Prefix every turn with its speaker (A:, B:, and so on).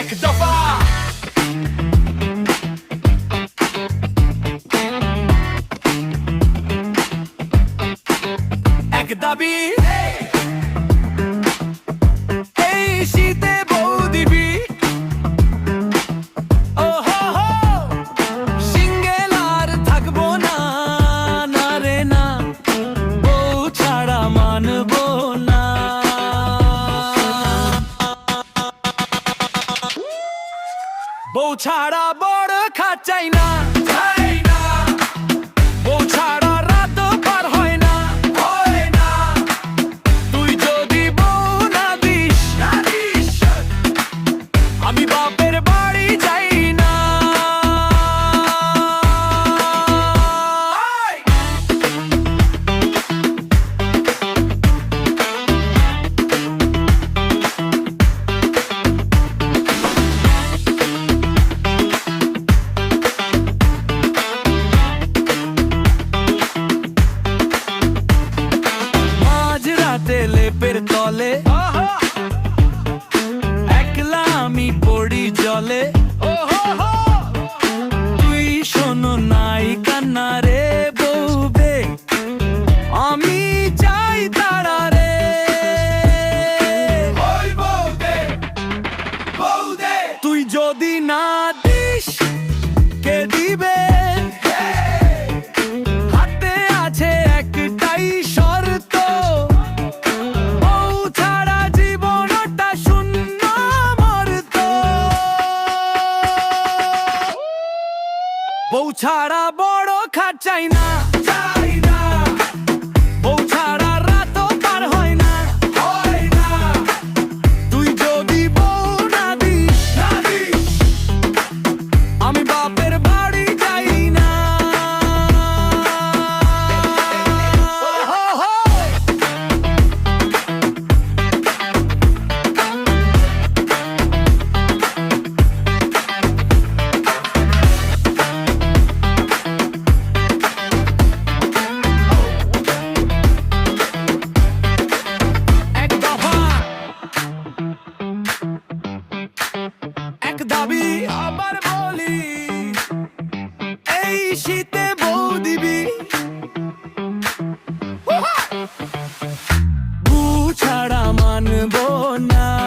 A: এক দফা এক দাবি এই শীতে বউ ছাড়া বড় খাচাই না। বউ ছাড়া রাত পার হয় তুই যদি বউ না দিস। আমি বাপের বাড়ি যাই বলে একলা আমি পড়ি জলে। ছাড়া বড় খাচ্ছাই না। পার হয় না। তুই না আমি বাপের mbona?